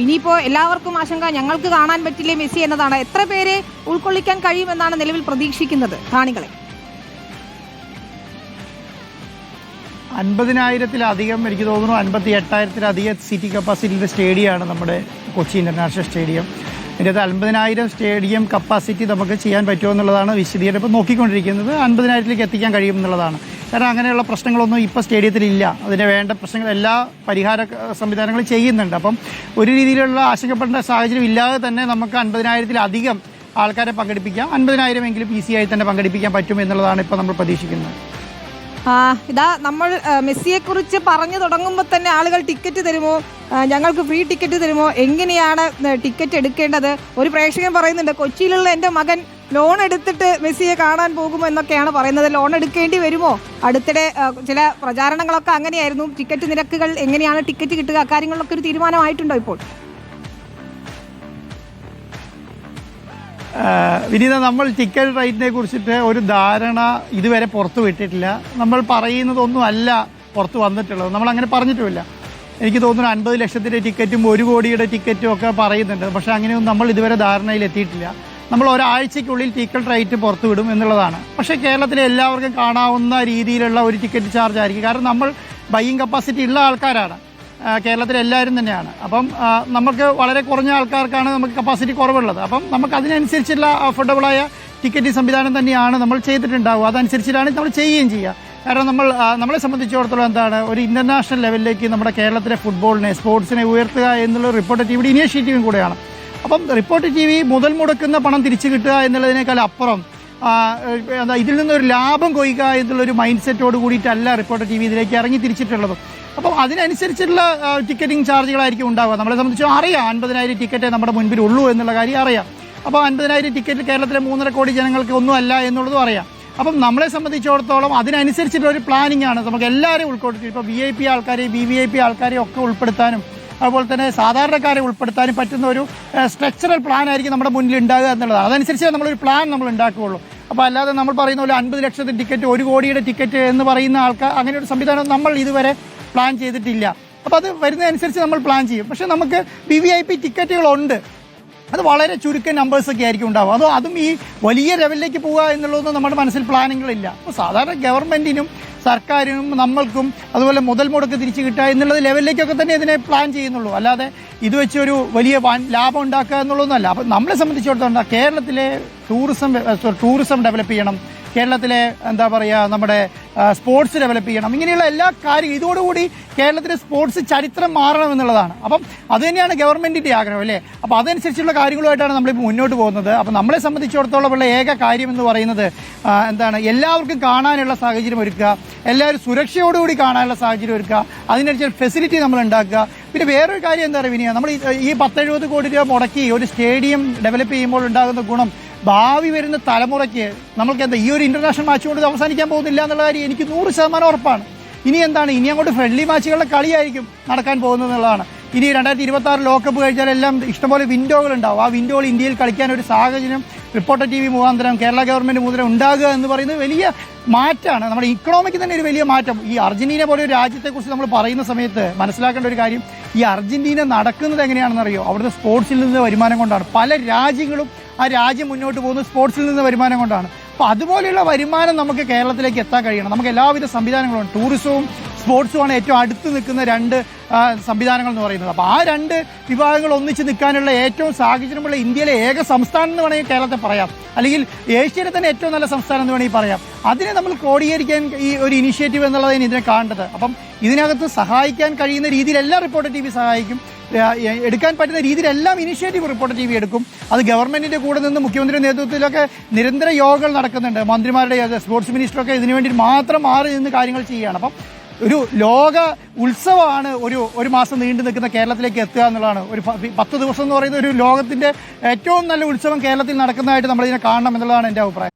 ഇനിയിപ്പോ എല്ലാവർക്കും ആശങ്ക ഞങ്ങൾക്ക് കാണാൻ പറ്റില്ലേ മെസ്സി എന്നതാണ്. എത്ര പേരെ ഉൾക്കൊള്ളിക്കാൻ കഴിയുമെന്നാണ് നിലവിൽ പ്രതീക്ഷിക്കുന്നത്. കാണികളെ. അൻപതിനായിരത്തിലധികം എനിക്ക് തോന്നുന്നു അൻപത്തി എട്ടായിരത്തിലധികം സിറ്റി കപ്പാസിറ്റിയുടെ സ്റ്റേഡിയമാണ് നമ്മുടെ കൊച്ചി ഇന്റർനാഷണൽ സ്റ്റേഡിയം. ഇതിന്റെ അൻപതിനായിരം സ്റ്റേഡിയം കപ്പാസിറ്റി നമുക്ക് ചെയ്യാൻ പറ്റുമോ എന്നുള്ളതാണ് വിശദീകരണം ഇപ്പോൾ നോക്കിക്കൊണ്ടിരിക്കുന്നത് അൻപതിനായിരത്തിലേക്ക് എത്തിക്കാൻ കഴിയും എന്നുള്ളതാണ്. കാരണം അങ്ങനെയുള്ള പ്രശ്നങ്ങളൊന്നും ഇപ്പോൾ സ്റ്റേഡിയത്തിലില്ല. അതിന് വേണ്ട പ്രശ്നങ്ങൾ എല്ലാ പരിഹാര സംവിധാനങ്ങളും ചെയ്യുന്നുണ്ട്. അപ്പം ഒരു രീതിയിലുള്ള ആശങ്കപ്പെടേണ്ട സാഹചര്യം ഇല്ലാതെ തന്നെ നമുക്ക് അൻപതിനായിരത്തിലധികം ആൾക്കാരെ പങ്കെടുപ്പിക്കാം. അൻപതിനായിരം എങ്കിലും ഈസി ആയി തന്നെ പങ്കെടുപ്പിക്കാൻ പറ്റും എന്നുള്ളതാണ് ഇപ്പോൾ നമ്മൾ പ്രതീക്ഷിക്കുന്നത്. ഇതാ നമ്മൾ മെസ്സിയെ കുറിച്ച് പറഞ്ഞു തുടങ്ങുമ്പോൾ തന്നെ ആളുകൾ ടിക്കറ്റ് തരുമോ? ഞങ്ങൾക്ക് ഫ്രീ ടിക്കറ്റ് തരുമോ? എങ്ങനെയാണ് ടിക്കറ്റ് എടുക്കേണ്ടത്? ഒരു പ്രേക്ഷകൻ പറയുന്നുണ്ട് കൊച്ചിയിലുള്ള എന്റെ മകൻ ലോൺ എടുത്തിട്ട് മെസ്സിയെ കാണാൻ പോകുമോ എന്നൊക്കെയാണ് പറയുന്നത്. ലോൺ എടുക്കേണ്ടി വരുമോ? അടുത്തിടെ ചില പ്രചാരണങ്ങളൊക്കെ അങ്ങനെയായിരുന്നു. ടിക്കറ്റ് നിരക്കുകൾ എങ്ങനെയാണ് ടിക്കറ്റ് കിട്ടുക? അക്കാര്യങ്ങളിലൊക്കെ ഒരു തീരുമാനമായിട്ടുണ്ടോ ഇപ്പോൾ? വിനീത നമ്മൾ ടിക്കറ്റ് റേറ്റിനെ കുറിച്ചിട്ട് ഒരു ധാരണ ഇതുവരെ പുറത്തു വിട്ടിട്ടില്ല. നമ്മൾ പറയുന്നതൊന്നും അല്ല പുറത്ത് വന്നിട്ടുള്ളത്. നമ്മൾ അങ്ങനെ പറഞ്ഞിട്ടുമില്ല. എനിക്ക് തോന്നുന്നു അൻപത് ലക്ഷത്തിന്റെ ടിക്കറ്റും ഒരു കോടിയുടെ ടിക്കറ്റും ഒക്കെ പറയുന്നുണ്ട്. പക്ഷേ അങ്ങനെയൊന്നും നമ്മൾ ഇതുവരെ ധാരണയിൽ എത്തിയിട്ടില്ല. നമ്മൾ ഒരാഴ്ചയ്ക്കുള്ളിൽ ടിക്കറ്റ് റേറ്റ് പുറത്തു വിടും എന്നുള്ളതാണ്. പക്ഷേ കേരളത്തിലെ എല്ലാവർക്കും കാണാവുന്ന രീതിയിലുള്ള ഒരു ടിക്കറ്റ് ചാർജ് ആയിരിക്കും. കാരണം നമ്മൾ ബൈയിങ് കപ്പാസിറ്റി ഉള്ള ആൾക്കാരാണ്. കേരളത്തിലെല്ലാവരും തന്നെയാണ്. അപ്പം നമുക്ക് വളരെ കുറഞ്ഞ ആൾക്കാർക്കാണ് നമുക്ക് കപ്പാസിറ്റി കുറവുള്ളത്. അപ്പം നമുക്ക് അതിനനുസരിച്ചുള്ള അഫോർഡബിളായ ടിക്കറ്റ് സംവിധാനം തന്നെയാണ് നമ്മൾ ചെയ്തിട്ടുണ്ടാവുക. അതനുസരിച്ചിട്ടാണ് നമ്മൾ ചെയ്യുകയും ചെയ്യുക. കാരണം നമ്മൾ നമ്മളെ സംബന്ധിച്ചിടത്തോളം എന്താണ് ഒരു ഇന്റർനാഷണൽ ലെവലിലേക്ക് നമ്മുടെ കേരളത്തിലെ ഫുട്ബോളിനെ സ്പോർട്സിനെ ഉയർത്തുക എന്നുള്ള റിപ്പോർട്ട് ടി ഇനിഷ്യേറ്റീവും കൂടെയാണ്. അപ്പം റിപ്പോർട്ട് ടി വി മുതൽ മുടക്കുന്ന പണം തിരിച്ചു കിട്ടുക എന്നുള്ളതിനേക്കാൾ അപ്പുറം എന്താ ഇതിൽ നിന്നൊരു ലാഭം കൊയ്യുക എന്നുള്ളൊരു മൈൻഡ് സെറ്റോട് കൂടിയിട്ടല്ല റിപ്പോർട്ട് ടി വി ഇതിലേക്ക് ഇറങ്ങി തിരിച്ചിട്ടുള്ളത്. അപ്പം അതിനനുസരിച്ചുള്ള ടിക്കറ്റിംഗ് ചാർജുകളായിരിക്കും ഉണ്ടാവുക. നമ്മളെ സംബന്ധിച്ച് അറിയാം അൻപതിനായിരം ടിക്കറ്റേ നമ്മുടെ മുൻപിൽ ഉള്ളൂ എന്നുള്ള കാര്യം അറിയാം. അപ്പോൾ അൻപതിനായിരം ടിക്കറ്റ് കേരളത്തിലെ മൂന്നര കോടി ജനങ്ങൾക്ക് ഒന്നുമല്ല എന്നുള്ളതും അറിയാം. അപ്പം നമ്മളെ സംബന്ധിച്ചിടത്തോളം അതിനനുസരിച്ചിട്ടുള്ള ഒരു പ്ലാനിംഗ് ആണ്. നമുക്ക് എല്ലാവരെയും ഉൾക്കൊള്ളിച്ച് ഇപ്പോൾ വി ഐ പി ആൾക്കാരെയും വി വി ഐ പി ആൾക്കാരെയും ഒക്കെ ഉൾപ്പെടുത്താനും അതുപോലെ തന്നെ സാധാരണക്കാരെ ഉൾപ്പെടുത്താനും പറ്റുന്ന ഒരു സ്ട്രക്ചറൽ പ്ലാൻ ആയിരിക്കും നമ്മുടെ മുന്നിൽ ഉണ്ടാകുക എന്നുള്ളതാണ് അതനുസരിച്ച് നമ്മളൊരു പ്ലാൻ നമ്മൾ ഉണ്ടാക്കുകയുള്ളൂ. അപ്പോൾ അല്ലാതെ നമ്മൾ പറയുന്ന പോലെ അൻപത് ലക്ഷത്തിന്റെ ടിക്കറ്റ് ഒരു കോടിയുടെ ടിക്കറ്റ് എന്ന് പറയുന്ന ആൾക്കാർ അങ്ങനെ ഒരു സംവിധാനം നമ്മൾ ഇതുവരെ പ്ലാൻ ചെയ്തിട്ടില്ല. അപ്പോൾ അത് വരുന്നതനുസരിച്ച് നമ്മൾ പ്ലാൻ ചെയ്യും. പക്ഷേ നമുക്ക് വി വി ഐ പി ടിക്കറ്റുകളുണ്ട് അത് വളരെ ചുരുക്കം നമ്പേഴ്സ് ഒക്കെ ആയിരിക്കും ഉണ്ടാവുക. അതോ അതും ഈ വലിയ ലെവലിലേക്ക് പോവുക എന്നുള്ളതൊന്നും നമ്മുടെ മനസ്സിൽ പ്ലാനിങ്ങുകളില്ല അപ്പോൾ സാധാരണ ഗവൺമെന്റിനും സർക്കാരിനും നമ്മൾക്കും അതുപോലെ മുതൽ മുടക്ക് തിരിച്ചു കിട്ടുക എന്നുള്ളത് ലെവലിലേക്കൊക്കെ തന്നെ ഇതിനെ പ്ലാൻ ചെയ്യുന്നുള്ളൂ. അല്ലാതെ ഇത് വെച്ചൊരു വലിയ ലാഭം ഉണ്ടാക്കുക എന്നുള്ളതൊന്നുമല്ല. അപ്പം നമ്മളെ സംബന്ധിച്ചിടത്തോളം കേരളത്തിലെ ടൂറിസം ടൂറിസം ഡെവലപ്പ് ചെയ്യണം. കേരളത്തിലെ എന്താ പറയുക നമ്മുടെ സ്പോർട്സ് ഡെവലപ്പ് ചെയ്യണം. ഇങ്ങനെയുള്ള എല്ലാ കാര്യങ്ങളും ഇതോടുകൂടി കേരളത്തിലെ സ്പോർട്സ് ചരിത്രം മാറണം എന്നുള്ളതാണ്. അപ്പം അത് തന്നെയാണ് ഗവൺമെന്റിന്റെ ആഗ്രഹം അല്ലേ? അപ്പോൾ അതനുസരിച്ചുള്ള കാര്യങ്ങളുമായിട്ടാണ് നമ്മളിപ്പോൾ മുന്നോട്ട് പോകുന്നത്. അപ്പം നമ്മളെ സംബന്ധിച്ചിടത്തോളം ഉള്ള ഏക കാര്യം എന്ന് പറയുന്നത് എന്താണ് എല്ലാവർക്കും കാണാനുള്ള സാഹചര്യം ഒരുക്കുക എല്ലാവരും സുരക്ഷയോടുകൂടി കാണാനുള്ള സാഹചര്യം ഒരുക്കുക അതിനനുസരിച്ച് ഫെസിലിറ്റി നമ്മൾ ഉണ്ടാക്കുക. പിന്നെ വേറൊരു കാര്യം എന്താ പറയുക നമ്മൾ ഈ പത്തെഴുപത് കോടി രൂപ മുടക്കി ഒരു സ്റ്റേഡിയം ഡെവലപ്പ് ചെയ്യുമ്പോൾ ഉണ്ടാകുന്ന ഗുണം ഭാവി വരുന്ന തലമുറയ്ക്ക് നമ്മൾക്ക് എന്താ ഈ ഒരു ഇന്റർനാഷണൽ മാച്ച് കൊണ്ട് അവസാനിക്കാൻ പോകുന്നില്ല എന്നുള്ള കാര്യം എനിക്ക് നൂറ് ശതമാനം ഉറപ്പാണ്. ഇനി എന്താണ്? ഇനി അങ്ങോട്ട് ഫ്രണ്ട്ലി മാച്ചുകളുടെ കളിയായിരിക്കും നടക്കാൻ പോകുന്നത് എന്നുള്ളതാണ്. ഇനി രണ്ടായിരത്തി ഇരുപത്തി ആറ് ലോകകപ്പ് കഴിഞ്ഞാൽ എല്ലാം ഇഷ്ടംപോലെ വിൻഡോകൾ ഉണ്ടാവും ആ വിൻഡോകൾ ഇന്ത്യയിൽ കളിക്കാൻ ഒരു സാഹചര്യം റിപ്പോർട്ടർ ടി വി മുഖാന്തരം കേരള ഗവൺമെന്റ് മുതലേ ഉണ്ടാകുക എന്ന് പറയുന്നത് വലിയ മാറ്റമാണ് നമ്മുടെ ഇക്കണോമിക്ക് തന്നെ ഒരു വലിയ മാറ്റം. ഈ അർജന്റീന പോലെ ഒരു രാജ്യത്തെക്കുറിച്ച് നമ്മൾ പറയുന്ന സമയത്ത് മനസ്സിലാക്കേണ്ട ഒരു കാര്യം ഈ അർജന്റീന നടക്കുന്നത് എങ്ങനെയാണെന്നറിയോ? അവിടുത്തെ സ്പോർട്സിൽ നിന്ന് വരുമാനം കൊണ്ടാണ്. പല രാജ്യങ്ങളും ആ രാജ്യം മുന്നോട്ട് പോകുന്നത് സ്പോർട്സിൽ നിന്ന് വരുമാനം കൊണ്ടാണ്. അപ്പോൾ അതുപോലെയുള്ള വരുമാനം നമുക്ക് കേരളത്തിലേക്ക് എത്താൻ കഴിയണം. നമുക്ക് എല്ലാവിധ സംവിധാനങ്ങളും ടൂറിസവും സ്പോർട്സുമാണ് ഏറ്റവും അടുത്ത് നിൽക്കുന്ന രണ്ട് സംവിധാനങ്ങൾ എന്ന് പറയുന്നത്. അപ്പോൾ ആ രണ്ട് വിഭാഗങ്ങൾ ഒന്നിച്ച് നിൽക്കാനുള്ള ഏറ്റവും സാഹചര്യമുള്ള ഇന്ത്യയിലെ ഏക സംസ്ഥാനം എന്ന് വേണമെങ്കിൽ കേരളത്തെ പറയാം. അല്ലെങ്കിൽ ഏഷ്യയിലെ തന്നെ ഏറ്റവും നല്ല സംസ്ഥാനം എന്ന് വേണമെങ്കിൽ പറയാം. അതിനെ നമ്മൾ ക്രോഡീകരിക്കാൻ ഈ ഒരു ഇനിഷ്യേറ്റീവ് എന്നുള്ളതാണ് ഇതിനെ കാണേണ്ടത്. അപ്പം ഇതിനകത്ത് സഹായിക്കാൻ കഴിയുന്ന രീതിയിൽ എല്ലാ റിപ്പോർട്ടർ ടി സഹായിക്കും. എടുക്കാൻ പറ്റുന്ന രീതിയിലെല്ലാം ഇനിഷ്യേറ്റീവ് റിപ്പോർട്ട് ടി വി എടുക്കും. അത് ഗവൺമെന്റിന്റെ കൂടെ നിന്ന് മുഖ്യമന്ത്രിയുടെ നേതൃത്വത്തിലൊക്കെ നിരന്തര യോഗങ്ങൾ നടക്കുന്നുണ്ട്. മന്ത്രിമാരുടെ സ്പോർട്സ് മിനിസ്റ്ററൊക്കെ ഇതിനു വേണ്ടി മാത്രം മാറി നിന്ന് കാര്യങ്ങൾ ചെയ്യുകയാണ്. അപ്പം ഒരു ലോക ഉത്സവമാണ് ഒരു ഒരു മാസം നീണ്ടു നിൽക്കുന്ന കേരളത്തിലേക്ക് എത്തുക എന്നുള്ളതാണ്. ഒരു പത്ത് ദിവസം എന്ന് പറയുന്ന ഒരു ലോകത്തിന്റെ ഏറ്റവും നല്ല ഉത്സവം കേരളത്തിൽ നടക്കുന്നതായിട്ട് നമ്മൾ ഇതിനെ കാണണം എന്നുള്ളതാണ് എന്റെ അഭിപ്രായം.